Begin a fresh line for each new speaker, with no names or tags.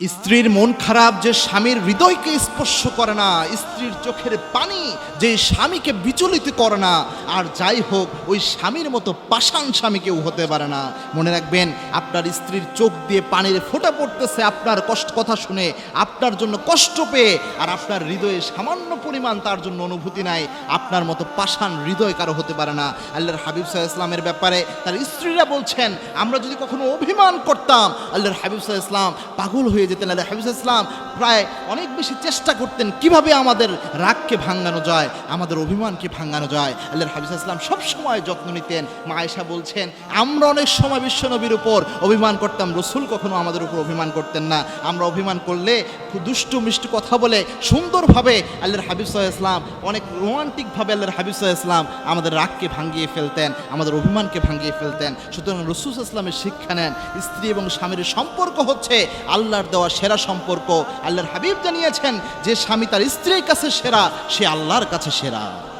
স্ত্রীর মন খারাপ, যে স্বামীর হৃদয়কে স্পর্শ করে না, স্ত্রীর চোখের পানি যে স্বামীকে বিচলিত করে না, আর যাই হোক, ওই স্বামীর মতো পাষাণ স্বামী কেউ হতে পারে না। মনে রাখবেন, আপনার স্ত্রীর চোখ দিয়ে পানির ফোঁটা পড়তেছে, আপনার কষ্ট কথা শুনে, আপনার জন্য কষ্ট পেয়ে, আর আপনার হৃদয়ে সামান্য পরিমাণ তার জন্য অনুভূতি নাই, আপনার মতো পাষাণ হৃদয় কারও হতে পারে না। আল্লাহর হাবিব সাহা ইসলামের ব্যাপারে তার স্ত্রীরা বলছেন, আমরা যদি কখনো অভিমান করতাম, আল্লাহর হাবিব সাহা ইসলাম পাগল হয়ে যেতেন আল্লাহ হাবিব সাহা ইসলাম, প্রায় অনেক বেশি চেষ্টা করতেন কীভাবে আমাদের রাগকে ভাঙানো যায়, আমাদের অভিমানকে ভাঙানো যায়। আল্লাহর হাবিব সাহা ইসলাম সবসময় যত্ন নিতেন। মা আয়েশা বলছেন, আমরা অনেক সময় বিশ্বনবীর উপর অভিমান করতাম, রসুল কখনো আমাদের উপর অভিমান করতেন না। আমরা অভিমান করলে দুষ্টু, মিষ্টি কথা বলে সুন্দরভাবে আল্লাহর হাবিব সাহা ইসলাম, অনেক রোমান্টিকভাবে আল্লাহর হাবিব সাহা ইসলাম আমাদের রাগকে ভাঙিয়ে ফেলতেন, আমাদের অভিমানকে ভাঙিয়ে ফেলতেন। সুতরাং রসুল ইসলামের শিক্ষা নেন, স্ত্রী এবং স্বামীর সম্পর্ক হচ্ছে আল্লাহর দেওয়া সেরা সম্পর্ক আল্লাহর হাবিব জানিয়েছেন, যে স্বামী তার স্ত্রীর কাছে সেরা, সে আল্লাহর কাছে সেরা।